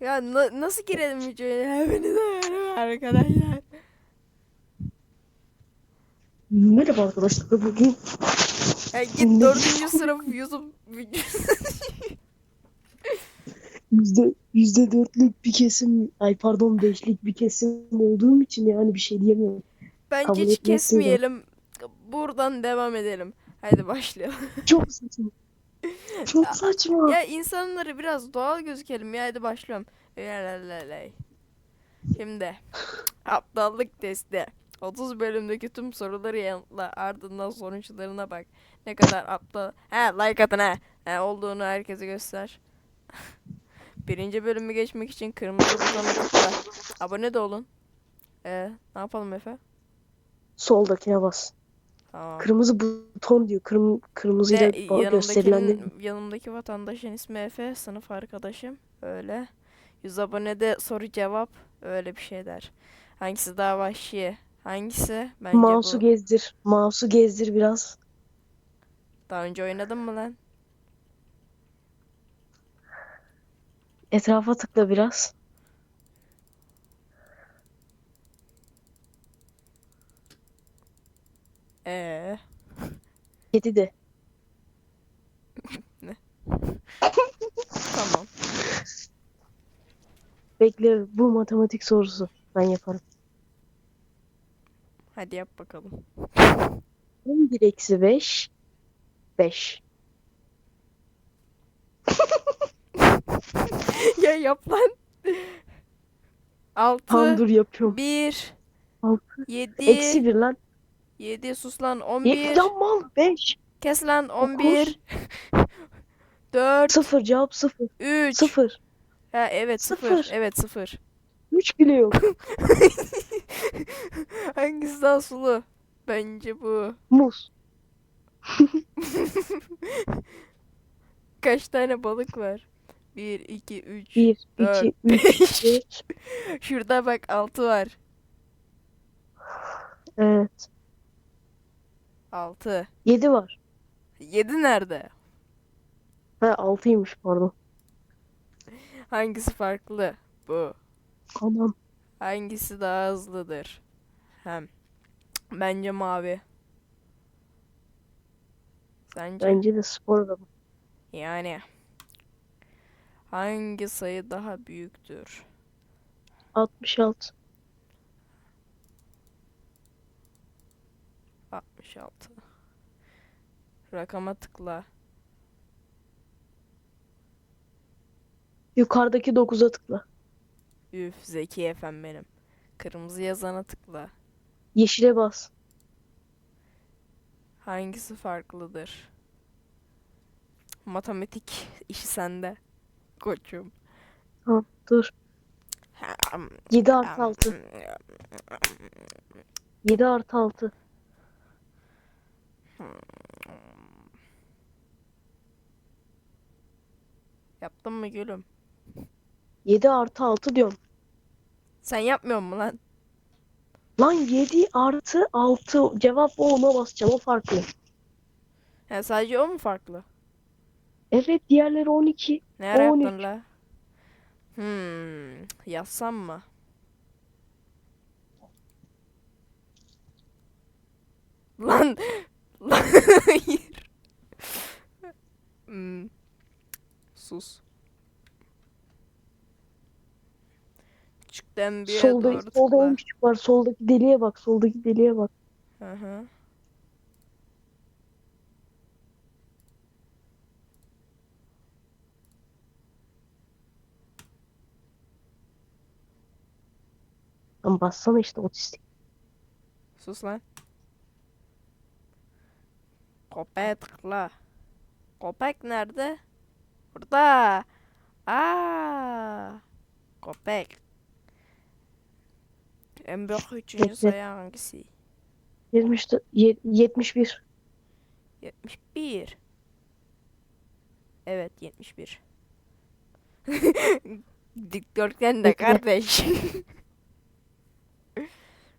Ya na- nasıl girelim videoya? Hepinize merhaba arkadaşlar. Merhaba arkadaşlar bugün Ya git dördüncü sınıf YouTube videosu. yüzde yüzde dörtlük bir kesim ay pardon beşlik bir kesim olduğum için yani bir şey diyemiyorum. Bence Kabul hiç kesmeyelim. Buradan devam edelim. Hadi başlayalım. Çok saçma. Çok saçma. ya insanları biraz doğal gözükelim ya hadi başlıyorum. Şimdi aptallık testi. 30 bölümdeki tüm soruları yanıtla ardından sonuçlarına bak. Ne kadar aptal. He like atın he. he olduğunu herkese göster. Birinci bölümü geçmek için kırmızı butona tıkla. Abone de olun. Ee, ne yapalım Efe? Soldakine bas. Tamam. Kırmızı buton diyor. Kırm kırmızıyla Ve gösterilen yanımdaki vatandaşın ismi Efe, sınıf arkadaşım. Öyle. 100 abonede soru cevap öyle bir şeyler. Hangisi daha vahşi? Hangisi? Bence mouse'u bu. gezdir. Mouse'u gezdir biraz. Daha önce oynadın mı lan? Etrafa tıkla biraz. Ee, Kedi de. tamam. Bekle bu matematik sorusu. Ben yaparım. Hadi yap bakalım. 11 eksi 5 5. ya yap lan. 6 Tam dur yapıyorum. 1 Altı. 7 Eksi 1 lan. 7 sus lan Ye- 11 Lan mal 5. kes lan 11 4 0 cevap 0. 3 0. Ha evet 0 Sıfır. evet 0 3 bile yok. Hangisi daha sulu? Bence bu. Muz. Kaç tane balık var? 1, 2, 3, 1, 4, 2, 3, 5. 4. Şurada bak 6 var. Evet. 6. 7 var. 7 nerede? Ha 6'ymış pardon. Hangisi farklı? Bu. Anam. Hangisi daha hızlıdır? Hem. Bence mavi. Sence? Bence de spor adamı. Yani. Hangi sayı daha büyüktür? 66. 66. Rakama tıkla. Yukarıdaki 9'a tıkla. Üf zeki efem benim. Kırmızı yazana tıkla. Yeşile bas. Hangisi farklıdır? Matematik işi sende. Koçum. Tamam dur. 7 artı 6. 7 artı 6. Yaptın mı gülüm? 7 artı 6 diyorum. Sen yapmıyor mu lan? Lan 7 artı 6. Cevap o ona basacağım. O farklı. Ha, sadece o mu farklı? Evet diğerleri 12. Ne ara yaptın 13. la? Hmm, yazsam mı? Lan hayır. Hmm, sus. Küçükten büyüğe Solda, doğru solda tıkla. en küçük var. Soldaki deliğe bak. Soldaki deliğe bak. Hı hı. Lan bassana işte otistik. Sus lan. Kopya tıkla. Köpek nerede? Burada. Aa. Köpek. En büyük üçüncü sayı hangisi? 70, ye- 71. 71. Evet 71. Dikdörtgen de kardeş.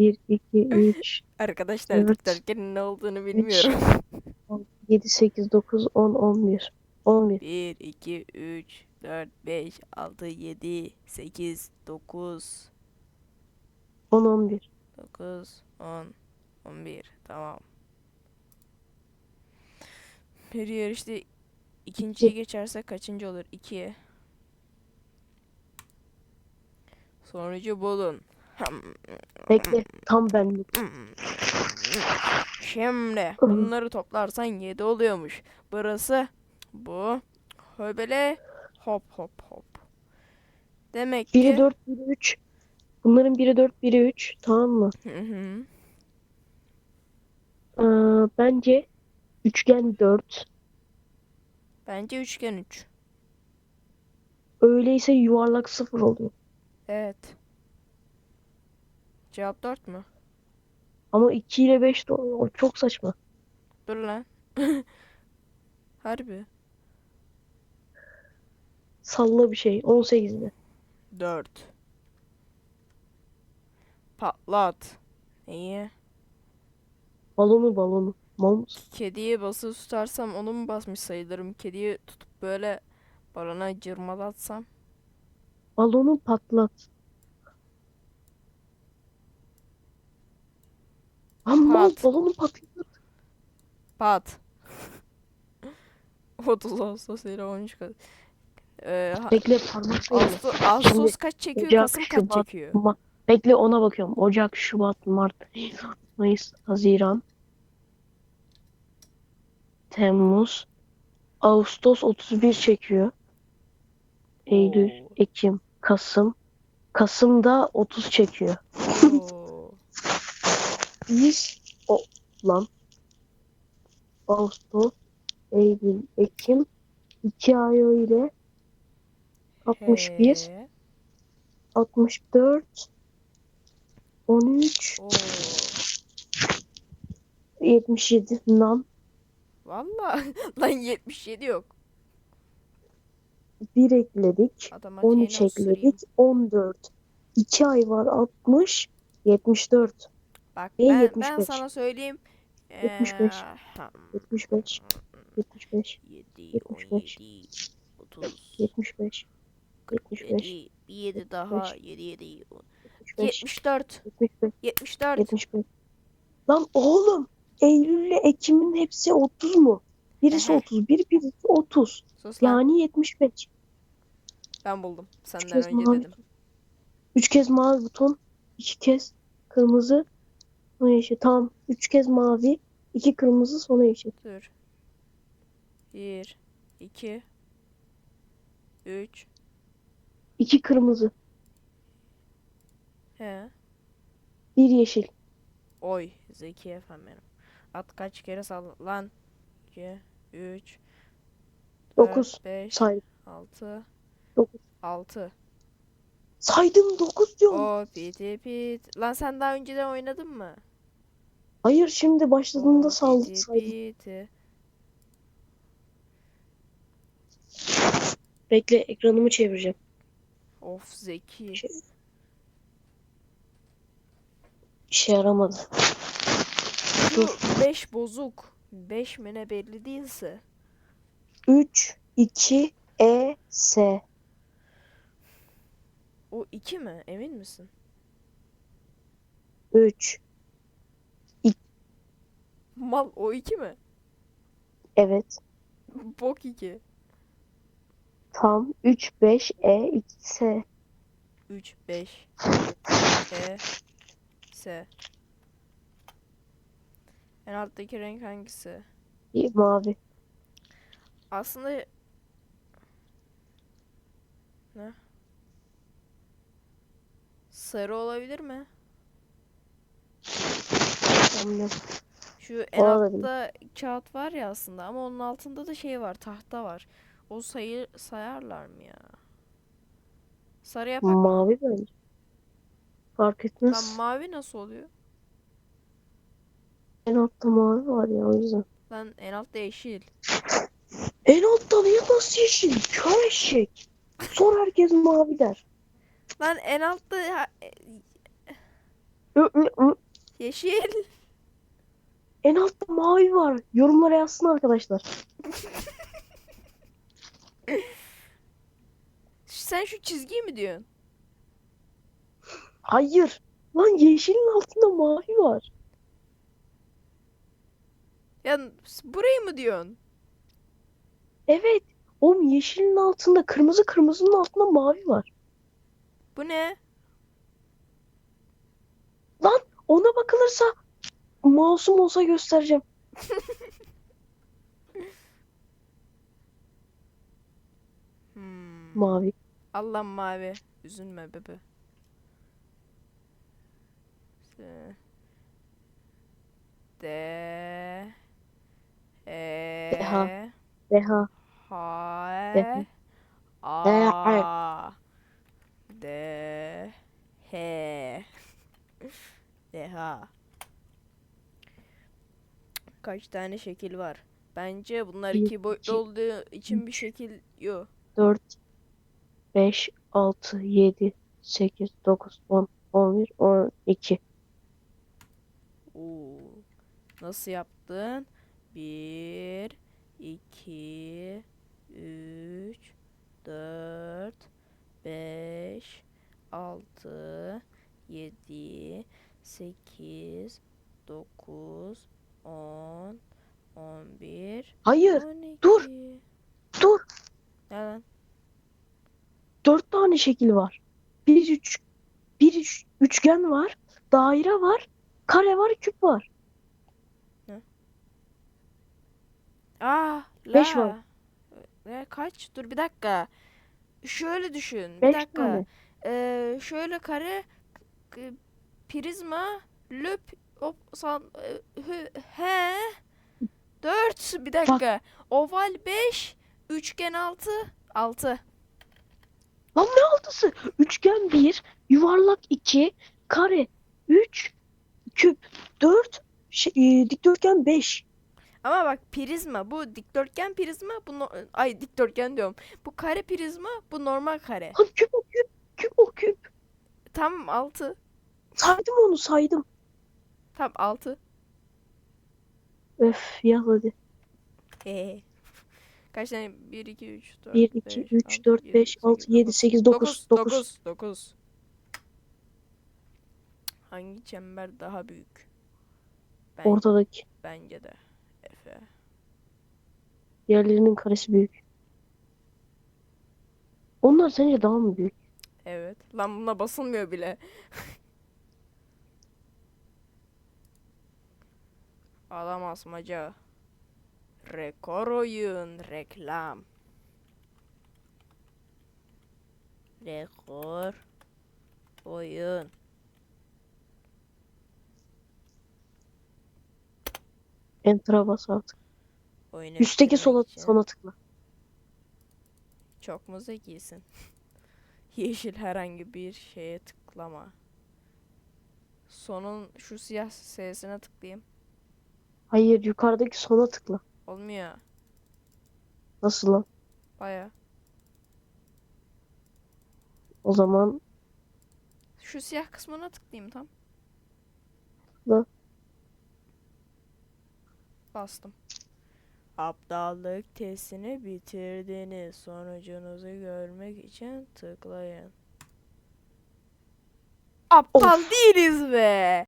1, 2, 3, Arkadaşlar Evet. dikdörtgenin ne olduğunu bilmiyorum. 7, 8, 9, 10, 11. 11. 1, 2, 3, 4, 5, 6, 7, 8, 9, 10 11. 9, 10, 11. Tamam. Bir yarışta ikinciyi geçerse kaçıncı olur? 2. Sonucu bulun. Bekle tam benlik. Şimdi bunları toplarsan 7 oluyormuş. Burası bu. Böyle hop hop hop. Demek Biri ki 4 biri 3. Bunların biri 4 biri 3 tamam mı? Hı hı. Ee, bence üçgen 4. Bence üçgen 3. Öyleyse yuvarlak 0 oluyor. Evet. Cevap 4 mü? Ama 2 ile 5 de o çok saçma. Dur lan. Harbi. Salla bir şey. 18 mi? 4. Patlat. Neyi? Balonu balonu. Mal mısın? Kediye basılı tutarsam onu mu basmış sayılırım? Kediyi tutup böyle balona cırmalatsam. Balonu patlat. Lan mal Pat. balonu patlat. Pat. 30 Ağustos ile 13 Kasım. Ee, ha- Bekle parmak. Ağustos, Ağustos kaç çekiyor? Ocak, Kasım kaç Şubat, çekiyor? Ma- Bekle ona bakıyorum. Ocak, Şubat, Mart, Nisan, Mayıs, Haziran, Temmuz, Ağustos 31 çekiyor. Eylül, Oo. Ekim, Kasım. Kasım'da 30 çekiyor. Oo. Biz o lan Ağustos, Eylül, Ekim 2 ay öyle 61, He. 64 13 Oo. 77 lan Valla lan 77 yok. 1 ekledik Adama 13 C'ni osurayım. ekledik 14 2 ay var 60 74 Bak ben, ben 75. sana söyleyeyim. 75. Ee, tam 75 75 7, 75. 17, 30, 75 75 7, bir 7 daha, 7, 7, 75 74, 75 74. 75 Lan oğlum Eylül ile Ekim'in hepsi 30 mu? Birisi Ehe. 31, birisi 30. Sus lan Yani 75. ben buldum. Senden kez önce mavi dedim. buton. Üç kez mavi buton. iki kez kırmızı. Sonra yeşil. Tamam. Üç kez mavi. iki kırmızı sonra yeşil. Dur. 1, 2, 3, İki kırmızı. he. Bir yeşil. Oy Zeki efendim benim. At kaç kere sal lan. 2, 3, Dokuz. 5, Say. 6, Dokuz. 6. Saydım dokuz diyorum. O piti pit. Lan sen daha önceden oynadın mı? Hayır şimdi başladığında O sal piti saydım. piti. Bekle ekranımı çevireceğim. Of Zeki. Şey- İşe yaramadı. Şu 5 bozuk. 5 mi ne belli değilse. 3, 2, E, S. O 2 mi? Emin misin? 3. Mal o 2 mi? Evet. Bok 2. Tam 3, 5, E, 2, S. 3, 5. E. S. En alttaki renk hangisi? Bir Mavi. Aslında ne? Sarı olabilir mi? Bilmiyorum. Şu en Olabilir. altta kağıt var ya aslında ama onun altında da şey var, tahta var. O sayı sayarlar mı ya? Sarı yapak. Mavi bence. Fark Lan etmez. mavi nasıl oluyor? En altta mavi var ya o yüzden. Lan en altta yeşil. En altta niye nasıl yeşil? Kör eşek. Sor herkes mavi der. Lan en altta ha- e, Ö, ö, ö. yeşil. En altta mavi var. Yorumlara yazsın arkadaşlar. sen şu çizgiyi mi diyorsun? Hayır. Lan yeşilin altında mavi var. Ya burayı mı diyorsun? Evet. Oğlum yeşilin altında kırmızı kırmızının altında mavi var. Bu ne? Ona bakılırsa mouse'um olsa göstereceğim. Hmm. Mavi. Allah mavi. Üzülme bebe. S- D E Deha. Deha. H Deha. A D H Deha. Kaç tane şekil var? Bence bunlar Bir, iki boyutlu iki, olduğu için bir şekil yok. 4 5 6 7 8 9 10 11 12 Oo. Nasıl yaptın? 1 2 3 4 5 6 7 8 9 10 11 Hayır, 12 dur. dur. Ne lan? 4 tane şekil var. Bir üç bir üç, üçgen var, daire var, kare var, küp var. Beş la. var. Ne kaç? Dur bir dakika. Şöyle düşün. Bir 5 dakika. tane. Ee, şöyle kare prizma löp op san e, he 4 bir dakika. Oval 5 üçgen 6 6. Lan ne altısı? Üçgen 1, yuvarlak 2, kare 3, küp 4, şey, e, dikdörtgen 5. Ama bak prizma bu dikdörtgen prizma bu no- ay dikdörtgen diyorum. Bu kare prizma bu normal kare. Lan küp o küp, küp o küp. Tamam 6. Saydım onu saydım. Tamam 6. Öf yaz hadi. Ee. Kaç tane? 1 2 3 4 1, 2, 3, 4, 5, 6, 7, 8, 9, 9. 9 9. Hangi çember daha büyük? Ben, Ortadaki. bence de. Efe. Diğerlerinin karesi büyük. Onlar sence daha mı büyük? Evet. Lan buna basılmıyor bile. Adam asmaca. Rekor oyun reklam. Rekor oyun. Enter'a bas artık. Oyunu Üstteki sola, için. sona tıkla. Çok mu zekisin? Yeşil herhangi bir şeye tıklama. Sonun şu siyah S'sine tıklayayım. Hayır yukarıdaki sona tıkla. Olmuyor. Nasıl lan? Baya. O zaman Şu siyah kısmına tıklayayım tam. Tıkla. Bastım. Aptallık testini bitirdiniz. Sonucunuzu görmek için tıklayın. Aptal değiliz be.